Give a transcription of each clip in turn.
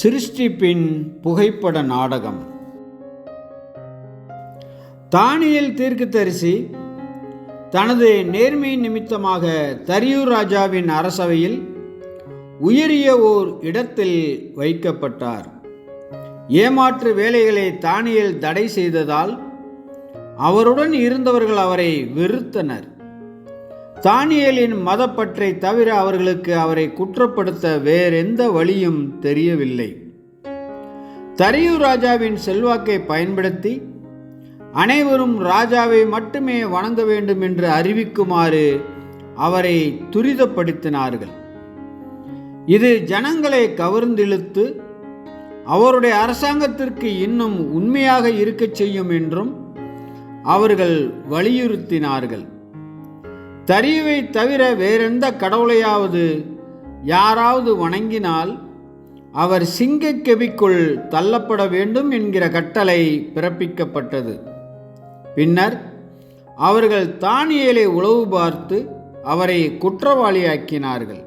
சிருஷ்டிப்பின் புகைப்பட நாடகம். தானியல் தீர்க்கதரிசி தனது நேர்மை நிமித்தமாக தரியூர் ராஜாவின் அரசவையில் உயரிய ஓர் இடத்தில் வைக்கப்பட்டார். ஏமாற்று வேலைகளை தானியல் தடை செய்ததால் அவருடன் இருந்தவர்கள் அவரை வெறுத்தனர். தானியலின் மதப்பற்றை தவிர அவர்களுக்கு அவரை குற்றப்படுத்த வேறெந்த வழியும் தெரியவில்லை. தரியூர் ராஜாவின் செல்வாக்கை பயன்படுத்தி அனைவரும் ராஜாவை மட்டுமே வணங்க வேண்டும் என்று அறிவிக்குமாறு அவரை துரிதப்படுத்தினார்கள். இது ஜனங்களை கவர்ந்திழுத்து அவருடைய அரசாங்கத்திற்கு இன்னும் உண்மையாக இருக்கச் செய்யும் என்றும் அவர்கள் வலியுறுத்தினார்கள். தரியுவை தவிர வேறெந்த கடவுளையாவது யாராவது வணங்கினால் அவர் சிங்கக் கெபிக்குள் தள்ளப்பட வேண்டும் என்கிற கட்டளை பிறப்பிக்கப்பட்டது. பின்னர் அவர்கள் தானியலை உளவு பார்த்து அவரை குற்றவாளியாக்கினார்கள்.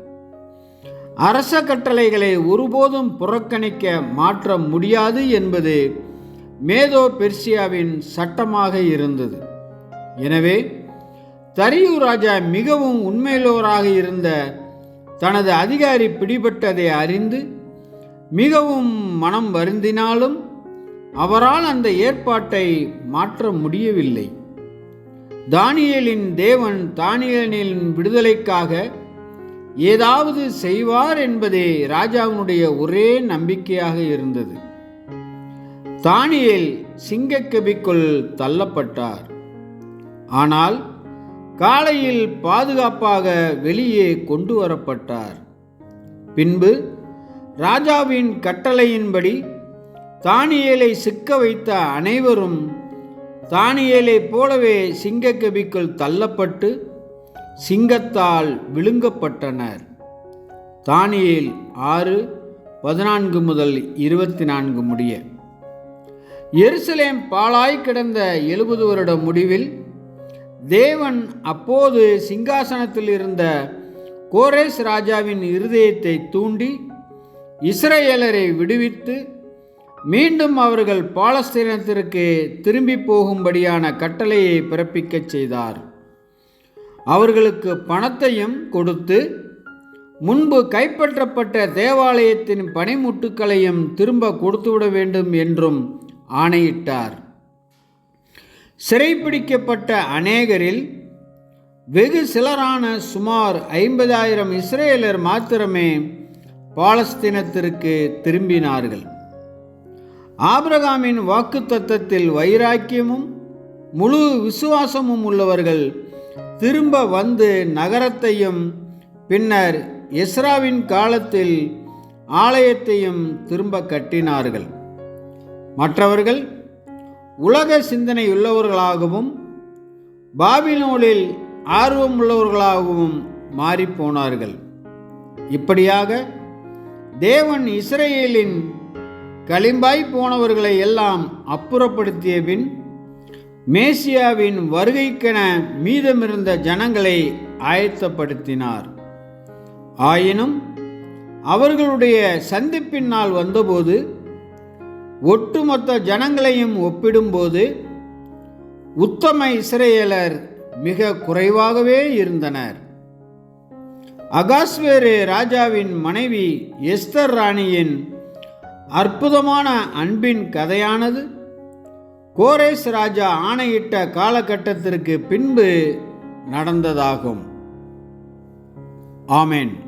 அரச கட்டளைகளை ஒருபோதும் புறக்கணிக்க மாற்ற முடியாது என்பது மேதோ பெர்சியாவின் சட்டமாக இருந்தது. எனவே தரியூர் ராஜா மிகவும் உண்மையுள்ளவராக இருந்த தனது அதிகாரி பிடிபட்டதை அறிந்து மிகவும் மனம் வருந்தினாலும் அவரால் அந்த ஏற்பாட்டை மாற்ற முடியவில்லை. தானியலின் தேவன் தானியலின் விடுதலைக்காக ஏதாவது செய்வார் என்பதே ராஜாவினுடைய ஒரே நம்பிக்கையாக இருந்தது. தானியல் சிங்கக்கபிக்குள் தள்ளப்பட்டார். ஆனால் காலையில் பாதுகாப்பாக வெளியே கொண்டு வரப்பட்டார். பின்பு ராஜாவின் கட்டளையின்படி தானியலை சிக்க வைத்த அனைவரும் தானியலைப் போலவே சிங்கக்கபிக்குள் தள்ளப்பட்டு சிங்கத்தால் விழுங்கப்பட்டனர். தானியேல் ஆறு பதினான்கு முதல் இருபத்தி நான்கு முடிய. எருசலேம் பாலாய் கிடந்த எழுபது வருட முடிவில் தேவன் அப்போது சிங்காசனத்தில் இருந்த கோரேஸ் ராஜாவின் இருதயத்தை தூண்டி இஸ்ரேலரை விடுவித்து மீண்டும் அவர்கள் பாலஸ்தீனத்திற்கு திரும்பி போகும்படியான கட்டளையை பிறப்பிக்கச் செய்தார். அவர்களுக்கு பணத்தையும் கொடுத்து முன்பு கைப்பற்றப்பட்ட தேவாலயத்தின் பனிமுட்டுக்களையும் திரும்ப கொடுத்துவிட வேண்டும் என்றும் ஆணையிட்டார். சிறைப்பிடிக்கப்பட்ட அநேகரில் வெகு சிலரான சுமார் ஐம்பதாயிரம் இஸ்ரேலர் மாத்திரமே பாலஸ்தீனத்திற்கு திரும்பினார்கள். ஆபிரகாமின் வாக்கு தத்தத்தில் வைராக்கியமும் முழு விசுவாசமும் உள்ளவர்கள் திரும்ப வந்து நகரத்தையும் பின்னர் எஸ்ராவின் காலத்தில் ஆலயத்தையும் திரும்ப கட்டினார்கள். மற்றவர்கள் உலக சிந்தனையுள்ளவர்களாகவும் பாபிலோனில் ஆர்வமுள்ளவர்களாகவும் மாறிப்போனார்கள். இப்படியாக தேவன் இஸ்ரேலின் களிம்பாய் போனவர்களை எல்லாம் அப்புறப்படுத்திய பின் மேசியாவின் வருகைக்கென மீதமிருந்த ஜனங்களை ஆயத்தப்படுத்தினார். ஆயினும் அவர்களுடைய சந்திப்பின் நாள் வந்தபோது ஒட்டுமொத்த ஜனங்களையும் ஒப்பிடும்போது உத்தம இஸ்ரேலர் மிக குறைவாகவே இருந்தனர். அகாஸ்வேரு ராஜாவின் மனைவி எஸ்தர் ராணியின் அற்புதமான அன்பின் கதையானது கோரேஸ் ராஜா ஆணையிட்ட காலகட்டத்திற்கு பின்பு நடந்ததாகும். ஆமேன்.